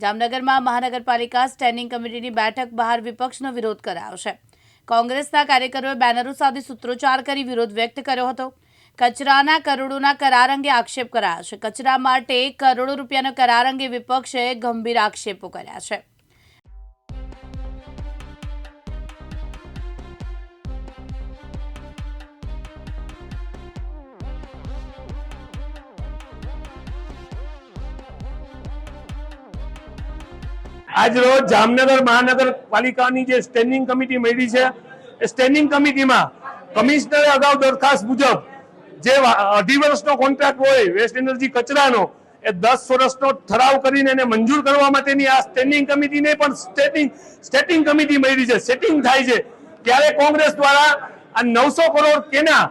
જામનગરમાં મહાનગરપાલિકા સ્ટેન્ડિંગ કમિટીની બેઠક બહાર વિપક્ષનો વિરોધ કરાયો છે. કોંગ્રેસના કાર્યકરોએ બેનરો સાથે સૂત્રોચ્ચાર કરી વિરોધ વ્યક્ત કર્યો હતો. કચરાના કરોડોના કરાર અંગે આક્ષેપ કરાયા છે. કચરા માટે કરોડો રૂપિયાનો કરાર અંગે વિપક્ષે ગંભીર આક્ષેપો કર્યા છે. આજ રોજ જામનગર મહાનગરપાલિકાની જે સ્ટેન્ડિંગ કમિટી મળી છે, એ સ્ટેન્ડિંગ કમિટીમાં કમિશનરે અગાઉ દરખાસ્ત મુજબ જે અઢી વર્ષનો કોન્ટ્રાક્ટ હોય વેસ્ટ એનર્જી કચરાનો, એ દસ વર્ષનો ઠરાવ કરીને એને મંજૂર કરવા માટેની આ સ્ટેન્ડિંગ કમિટીને પણ સ્ટેટિંગ સ્ટેટિંગ કમિટી મળી છે. સેટિંગ થાય છે. ત્યારે કોંગ્રેસ દ્વારા આ નવસો કરોડ કેના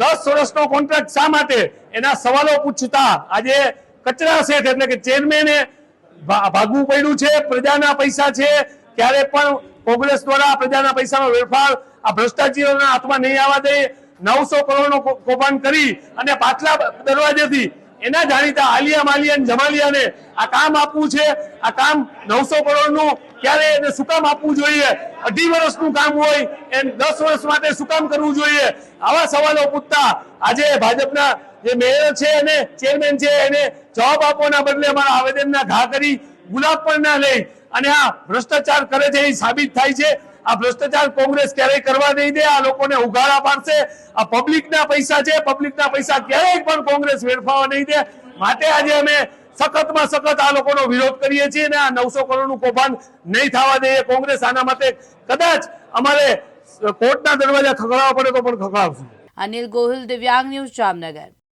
દસ વર્ષનો કોન્ટ્રાક્ટ શા માટે? એના સવાલો પૂછતા આજે કચરા શેઠ એટલે કે ચેરમેને ભાગવું પડ્યું છે, પ્રજાના પૈસા છે, ત્યારે પણ કોંગ્રેસ દ્વારા પ્રજાના પૈસાનો વેરફાર આ ભ્રષ્ટાચારીઓના હાથમાં નહીં આવવા દે. નવસો કરોડનું કૌભાંડ કરી અને પાછલા દરવાજેથી એના જાણીતા આલિયા માલિયા જમાલિયાને આ કામ આપવું છે. આ કામ નવસો કરોડનું ક્યારે એને શું કામ આપવું જોઈએ? અઢી વર્ષનું કામ હોય એને દસ વર્ષ માટે શું કામ કરવું જોઈએ? આવા સવાલો પૂછતા આજે ભાજપના જે મેયર છે અને ચેરમેન છે, એને જવાબ આપવાના બદલે અમારા આવેદનના ઘા કરી ગુલાબ પણ ના લઈ અને આ ભ્રષ્ટાચાર કરે છે એ સાબિત થાય છે. આ ભ્રષ્ટાચાર કોંગ્રેસ ક્યારેય કરવા નહીં દે, આ લોકોને ઉઘાડા પાડશે. આ પબ્લિકના પૈસા છે, પબ્લિકના પૈસા ક્યારેય પણ કોંગ્રેસ વેડફાવા નહીં દે. માટે આજે અમે સખતમાં સખત આ લોકોનો વિરોધ કરીએ છીએ અને આ નવસો કરોડનું કૌભાંડ નહીં થવા દઈએ. કોંગ્રેસ આના માટે કદાચ અમારે કોર્ટના દરવાજા ખખડાવવા પડે તો પણ ખખડાવશું. અનિલ ગોહિલ, દિવ્યાંગ ન્યૂઝ જામનગર.